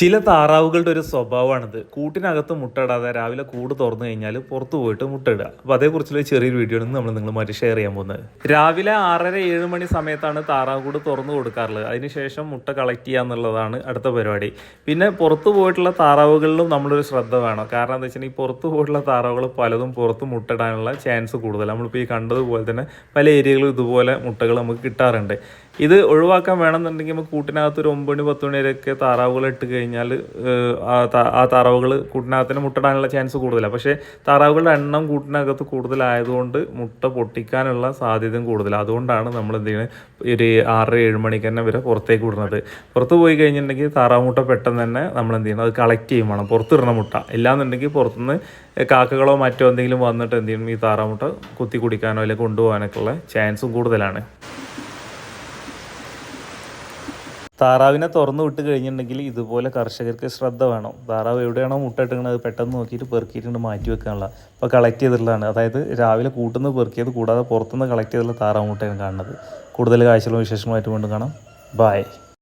ചില താറാവുകളുടെ ഒരു സ്വഭാവമാണിത്. കൂട്ടിനകത്ത് മുട്ടയിടാതെ രാവിലെ കൂട് തുറന്നു കഴിഞ്ഞാൽ പുറത്തു പോയിട്ട് മുട്ടയിടുക. അപ്പോൾ അതേക്കുറിച്ചുള്ള ചെറിയൊരു വീഡിയോ ആണ് നമ്മൾ നിങ്ങളുമായിട്ട് ഷെയർ ചെയ്യാൻ പോകുന്നത്. രാവിലെ ആറര ഏഴ് മണി സമയത്താണ് താറാവ് കൂട് തുറന്നു കൊടുക്കാറുള്ളത്. അതിനുശേഷം മുട്ട കളക്ട് ചെയ്യുക എന്നുള്ളതാണ് അടുത്ത പരിപാടി. പിന്നെ പുറത്ത് പോയിട്ടുള്ള താറാവുകളിലും നമ്മളൊരു ശ്രദ്ധ വേണം. കാരണം എന്താ വെച്ചാൽ ഈ പുറത്ത് പോയിട്ടുള്ള താറാവുകൾ പലതും പുറത്ത് മുട്ടയിടാനുള്ള ചാൻസ് കൂടുതൽ നമ്മളിപ്പോൾ ഈ കണ്ടതുപോലെ തന്നെ പല ഏരിയകളും ഇതുപോലെ മുട്ടകൾ നമുക്ക് കിട്ടാറുണ്ട്. ഇത് ഒഴിവാക്കാൻ വേണമെന്നുണ്ടെങ്കിൽ നമുക്ക് കൂട്ടിനകത്ത് ഒരു ഒമ്പത് മണി പത്ത് മണി വരെയൊക്കെ താറാവുകൾ ഇട്ട് കഴിഞ്ഞാൽ ഏഹ്, ആ താറാവുകൾ കൂട്ടിനകത്തിന് മുട്ടിടാനുള്ള ചാൻസ് കൂടുതലാണ് പക്ഷേ താറാവുകളുടെ എണ്ണം കൂട്ടിനകത്ത് കൂടുതലായതുകൊണ്ട് മുട്ട പൊട്ടിക്കാനുള്ള സാധ്യതയും കൂടുതലാണ് അതുകൊണ്ടാണ് നമ്മൾ എന്ത് ചെയ്യുന്നത് ഒരു ആറ് ഏഴ് മണിക്ക് തന്നെ വരെ പുറത്തേക്ക് വിടുന്നത്. പുറത്ത് പോയി കഴിഞ്ഞിട്ടുണ്ടെങ്കിൽ താറാവ് മുട്ട പെട്ടെന്ന് തന്നെ നമ്മൾ എന്ത് ചെയ്യണം അത് കളക്ട് ചെയ്യും വേണം. പുറത്തിടണ മുട്ട. ഇല്ലാന്നുണ്ടെങ്കിൽ പുറത്തുനിന്ന് കാക്കകളോ മറ്റോ എന്തെങ്കിലും വന്നിട്ട് എന്ത് ചെയ്യും ഈ താറാവ് മുട്ട കുത്തി കുടിക്കാനോ അല്ലെങ്കിൽ കൊണ്ടുപോകാനൊക്കെ ഉള്ള ചാൻസും കൂടുതലാണ്. താറാവിനെ തുറന്നു വിട്ട് കഴിഞ്ഞിട്ടുണ്ടെങ്കിൽ ഇതുപോലെ കർഷകർക്ക് ശ്രദ്ധ വേണം. താറാവ് എവിടെയാണോ മുട്ട അത് പെട്ടെന്ന് നോക്കിയിട്ട് പെറുക്കിയിട്ടുണ്ട് മാറ്റി വെക്കാനുള്ള അപ്പോൾ കളക്ട് ചെയ്തിട്ടുള്ളതാണ്. അതായത് രാവിലെ കൂട്ടുന്ന പെറുക്കിയത് കൂടാതെ പുറത്തുനിന്ന് കളക്ട് ചെയ്തിട്ടുള്ള താറാവ് മുട്ടയാണ് കാണുന്നത്. കൂടുതൽ കാഴ്ചകളും വിശേഷമായിട്ട് വീണ്ടും കാണാം. ബായ്